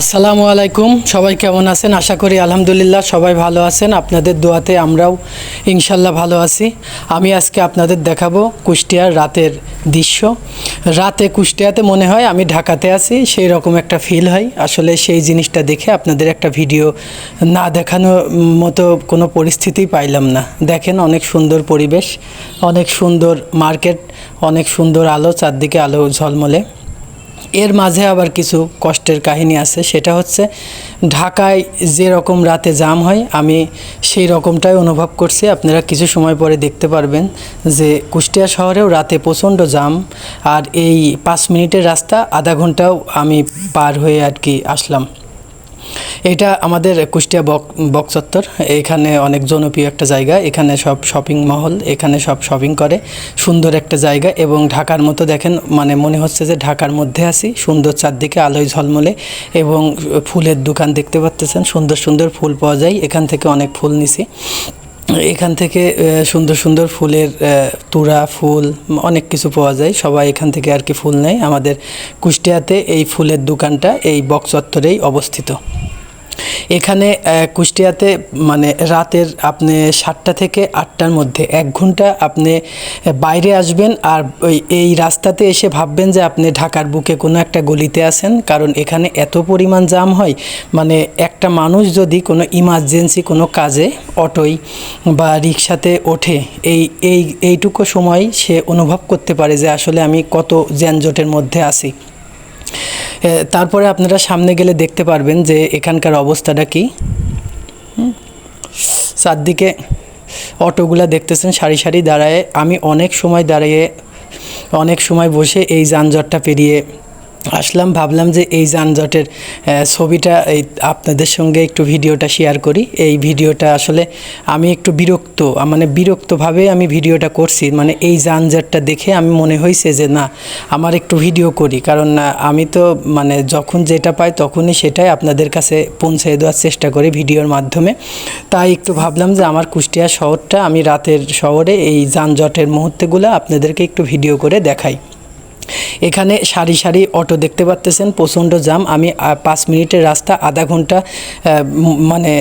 আসসালামু আলাইকুম। সবাই কেমন আছেন? আশা করি আলহামদুলিল্লাহ সবাই ভালো আছেন। আপনাদের দোয়াতে আমরাও ইনশাল্লাহ ভালো আছি। আমি আজকে আপনাদের দেখাবো কুষ্টিয়ার রাতের দৃশ্য। রাতে কুষ্টিয়াতে মনে হয় আমি ঢাকাতে আছি সেই রকম একটা ফিল হয়। আসলে সেই জিনিসটা দেখে আপনাদের একটা ভিডিও না দেখানোর মতো কোনো পরিস্থিতি পাইলাম না। দেখেন অনেক সুন্দর পরিবেশ, অনেক সুন্দর মার্কেট অনেক সুন্দর আলো, চারদিকে আলো ঝলমলে। এর মাঝে আবার কিছু কষ্টের কাহিনী আছে। সেটা হচ্ছে, ঢাকায় যে রকম রাতে জাম হয়, আমি সেই রকমটাই অনুভব করছি। আপনারা কিছু সময় পরে দেখতে পারবেন যে কুষ্টিয়া শহরেও রাতে প্রচণ্ড জাম, আর এই পাঁচ মিনিটের রাস্তা আধা ঘন্টাও আমি পার হয়ে আর কি আসলাম। এটা আমাদের কুষ্টিয়া বক চত্বর এখানে অনেক জনপ্রিয় একটা জায়গা। এখানে সব শপিং মহল, এখানে সব শপিং করে। সুন্দর একটা জায়গা এবং ঢাকার মতো দেখেন মানে মনে হচ্ছে যে ঢাকার মধ্যে আছি। সুন্দর চারদিকে আলোয় ঝলমলে এবং ফুলের দোকান দেখতে পাচ্তেছেন সুন্দর সুন্দর ফুল পাওয়া যায়। এখান থেকে অনেক ফুল নিছি। এখান থেকে সুন্দর সুন্দর ফুলের তুরা ফুল, অনেক কিছু পাওয়া যায়। সবাই এখান থেকে আর কি ফুল নেয়। আমাদের কুষ্টিয়াতে এই ফুলের দোকানটা এই বক্সত্তরেই চত্বরেই অবস্থিত। এখানে কুষ্টিয়াতে মানে রাতের আপনি সাতটা থেকে আটটার মধ্যে এক ঘণ্টা আপনি বাইরে আসবেন আর ওই, এই রাস্তাতে এসে ভাববেন যে আপনি ঢাকার বুকে কোনো একটা গলিতে আছেন। কারণ এখানে এত পরিমাণ জাম হয় মানে একটা মানুষ যদি কোনো ইমার্জেন্সি কোনো কাজে অটোয় বা রিক্সাতে ওঠে, এই এই, এইটুকু সময় সে অনুভব করতে পারে যে আসলে আমি কত যানজটের মধ্যে আছি। তারপরে আপনারা সামনে গেলে দেখতে পারবেন যে এখানকার অবস্থাটা কি। চারদিকে অটোগুলা দেখতেছেন, সারি সারি দাঁড়ায়। আমি অনেক সময় দাঁড়িয়ে, অনেক সময় বসে এই যানজটটা পেরিয়ে আসলাম, ভাবলাম যে এই যানজটের ছবিটা এই আপনাদের সঙ্গে একটু ভিডিওটা শেয়ার করি। এই ভিডিওটা আসলে আমি একটু বিরক্ত মানে বিরক্তভাবে আমি ভিডিওটা করছি। মানে এই যানজটটা দেখে আমি মনে হয়েছে যে না, আমার একটু ভিডিও করি। কারণ আমি তো মানে যখন যেটা পাই তখনই সেটাই আপনাদের কাছে পৌঁছে দেওয়ার চেষ্টা করি ভিডিওর মাধ্যমে। তাই একটু ভাবলাম যে আমার কুষ্টিয়া শহরটা, আমি রাতের শহরে এই যানজটের মুহূর্তগুলো আপনাদেরকে একটু ভিডিও করে দেখাই। এখানে সারি সারি অটো দেখতে পাচ্তেছেন প্রচণ্ড জাম আমি পাঁচ মিনিটের রাস্তা, আধা ঘণ্টা মানে